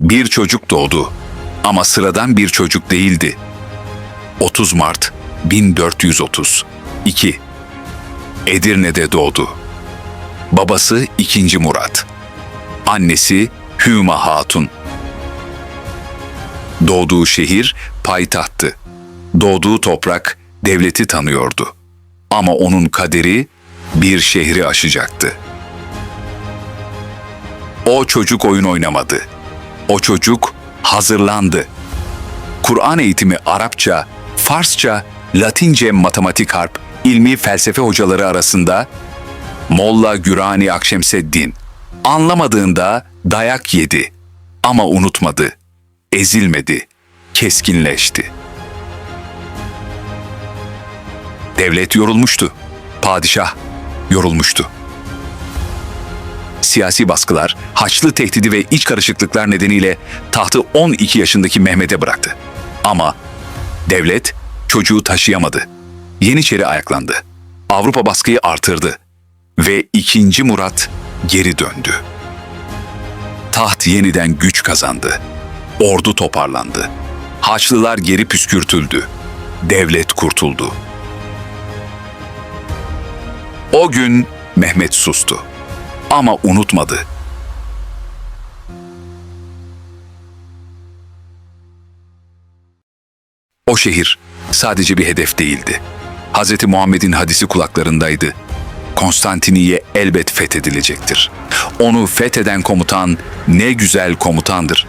Bir çocuk doğdu ama sıradan bir çocuk değildi. 30 Mart 1430 2 Edirne'de doğdu. Babası 2. Murat. Annesi Hüma Hatun. Doğduğu şehir payitahttı. Doğduğu toprak devleti tanıyordu. Ama onun kaderi bir şehri aşacaktı. O çocuk oyun oynamadı. O çocuk hazırlandı. Kur'an eğitimi Arapça, Farsça, Latince matematik harp, ilmi felsefe hocaları arasında Molla Gürani Akşemseddin anlamadığında dayak yedi ama unutmadı, ezilmedi, keskinleşti. Devlet yorulmuştu, padişah yorulmuştu. Siyasi baskılar, Haçlı tehdidi ve iç karışıklıklar nedeniyle tahtı 12 yaşındaki Mehmet'e bıraktı. Ama devlet çocuğu taşıyamadı. Yeniçeri ayaklandı. Avrupa baskıyı artırdı ve 2. Murat geri döndü. Taht yeniden güç kazandı. Ordu toparlandı. Haçlılar geri püskürtüldü. Devlet kurtuldu. O gün Mehmet sustu. Ama unutmadı. O şehir sadece bir hedef değildi. Hz. Muhammed'in hadisi kulaklarındaydı. Konstantiniye elbet fethedilecektir. Onu fetheden komutan ne güzel komutandır.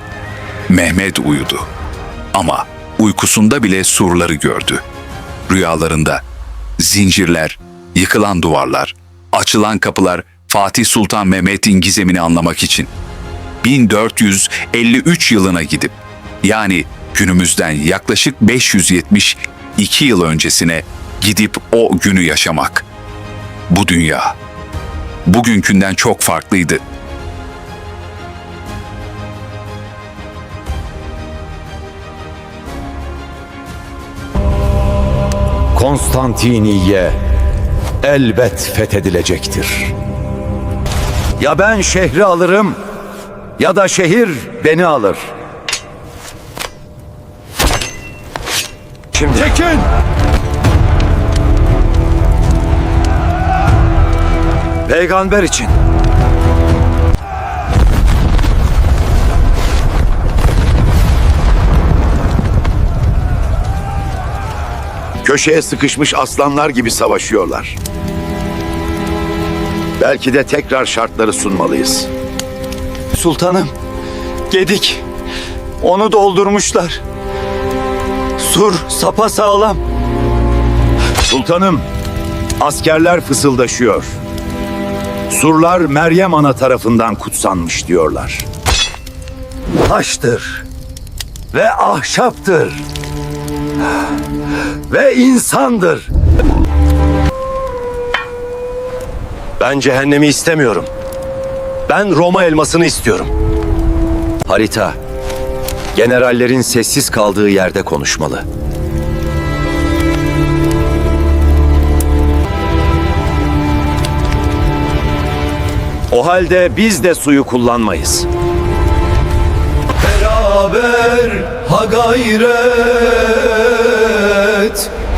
Mehmet uyudu. Ama uykusunda bile surları gördü. Rüyalarında zincirler, yıkılan duvarlar, açılan kapılar Fatih Sultan Mehmet'in gizemini anlamak için 1453 yılına gidip yani günümüzden yaklaşık 572 yıl öncesine gidip o günü yaşamak. Bu dünya bugünkünden çok farklıydı. Konstantiniye elbet fethedilecektir. Ya ben şehri alırım ya da şehir beni alır. Şimdi çekin. Peygamber için. Köşeye sıkışmış aslanlar gibi savaşıyorlar. Belki de tekrar şartları sunmalıyız. Sultanım, Gedik. Onu doldurmuşlar. Sur sapa sağlam. Sultanım, askerler fısıldaşıyor. Surlar Meryem Ana tarafından kutsanmış diyorlar. Taştır ve ahşaptır ve insandır. Ben cehennemi istemiyorum. Ben Roma elmasını istiyorum. Harita, generallerin sessiz kaldığı yerde konuşmalı. O halde biz de suyu kullanmayız. Beraber ha gayret.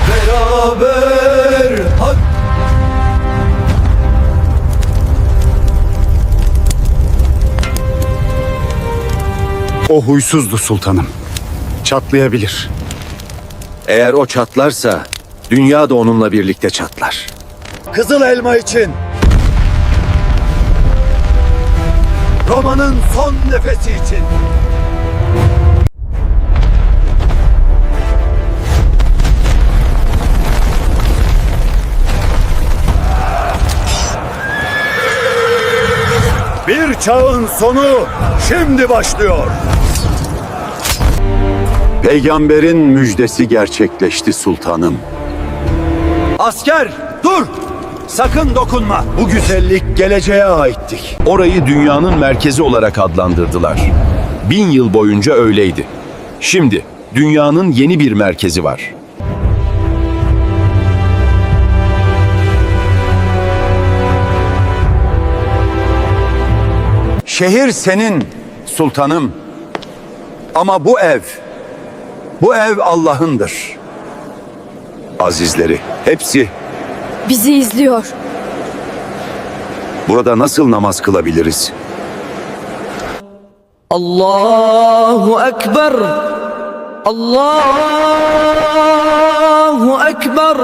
Beraber O huysuzdu sultanım. Çatlayabilir. Eğer o çatlarsa dünya da onunla birlikte çatlar. Kızıl elma için. Roma'nın son nefesi için. Bir çağın sonu şimdi başlıyor. Peygamberin müjdesi gerçekleşti sultanım. Asker dur! Sakın dokunma. Bu güzellik geleceğe aittik. Orayı dünyanın merkezi olarak adlandırdılar. Bin yıl boyunca öyleydi. Şimdi dünyanın yeni bir merkezi var. Şehir senin sultanım. Ama bu ev, bu ev Allah'ındır. Azizleri, hepsi Bizi izliyor. burada nasıl namaz kılabiliriz? Allahu Ekber. Allahu Ekber.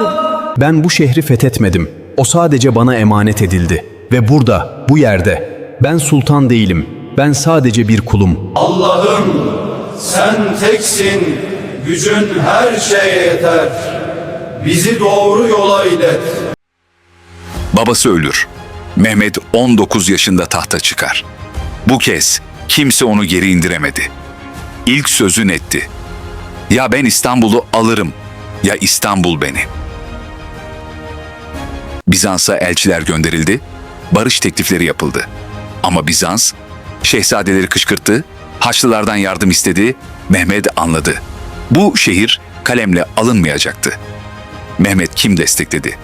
Ben bu şehri fethetmedim. O sadece bana emanet edildi. Ve burada, bu yerde. Ben sultan değilim. Ben sadece bir kulum. Allah'ım sen teksin, gücün her şeye yeter. Bizi doğru yola ilet. Babası ölür. Mehmet 19 yaşında tahta çıkar. Bu kez kimse onu geri indiremedi. İlk sözü netti. Ya ben İstanbul'u alırım ya İstanbul beni. Bizans'a elçiler gönderildi, barış teklifleri yapıldı. Ama Bizans şehzadeleri kışkırttı, Haçlılardan yardım istedi, Mehmet anladı. Bu şehir kalemle alınmayacaktı. Mehmet kim destekledi?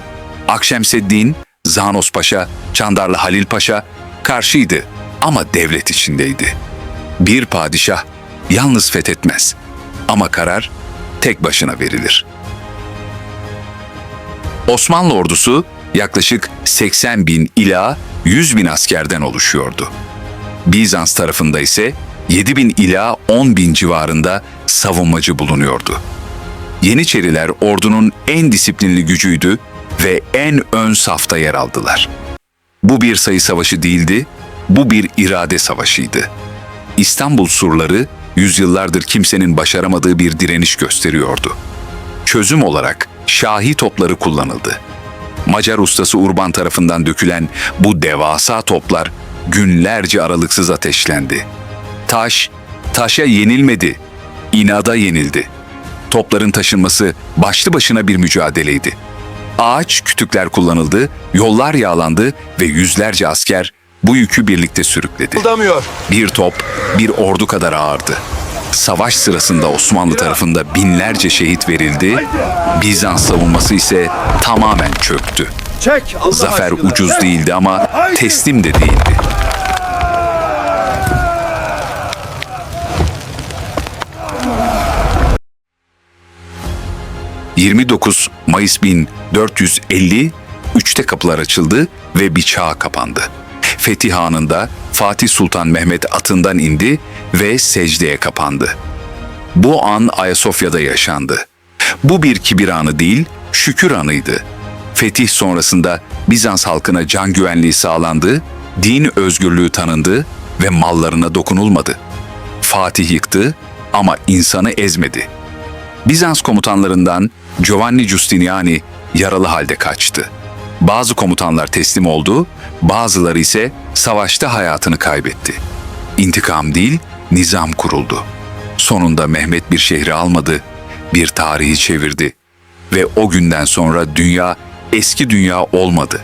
Akşemseddin, Zanos Paşa, Çandarlı Halil Paşa karşıydı ama devlet içindeydi. Bir padişah yalnız fethetmez ama karar tek başına verilir. Osmanlı ordusu yaklaşık 80 bin ila 100 bin askerden oluşuyordu. Bizans tarafında ise 7 bin ila 10 bin civarında savunmacı bulunuyordu. Yeniçeriler ordunun en disiplinli gücüydü ve en ön safta yer aldılar. Bu bir sayı savaşı değildi, bu bir irade savaşıydı. İstanbul surları yüzyıllardır kimsenin başaramadığı bir direniş gösteriyordu. Çözüm olarak şahi topları kullanıldı. Macar ustası Urban tarafından dökülen bu devasa toplar günlerce aralıksız ateşlendi. Taş, taşa yenilmedi, inada yenildi. Topların taşınması başlı başına bir mücadeleydi. Ağaç kütükler kullanıldı, yollar yağlandı ve yüzlerce asker bu yükü birlikte sürükledi. Kıldamıyor. Bir top bir ordu kadar ağırdı. Savaş sırasında Osmanlı tarafında binlerce şehit verildi, Bizans savunması ise tamamen çöktü. Çek Zafer aşkına. ucuz değildi ama teslim de değildi. ...29 Mayıs 1450... ...üçte kapılar açıldı ve bir çağ kapandı. Fetih Hanı'nda Fatih Sultan Mehmet atından indi ve secdeye kapandı. Bu an Ayasofya'da yaşandı. Bu bir kibir anı değil, şükür anıydı. Fetih sonrasında Bizans halkına can güvenliği sağlandı, din özgürlüğü tanındı ve mallarına dokunulmadı. Fatih yıktı ama insanı ezmedi. Bizans komutanlarından Giovanni Giustiniani yaralı halde kaçtı. Bazı komutanlar teslim oldu, bazıları ise savaşta hayatını kaybetti. İntikam değil, nizam kuruldu. Sonunda Mehmet bir şehri almadı, bir tarihi çevirdi ve o günden sonra dünya eski dünya olmadı.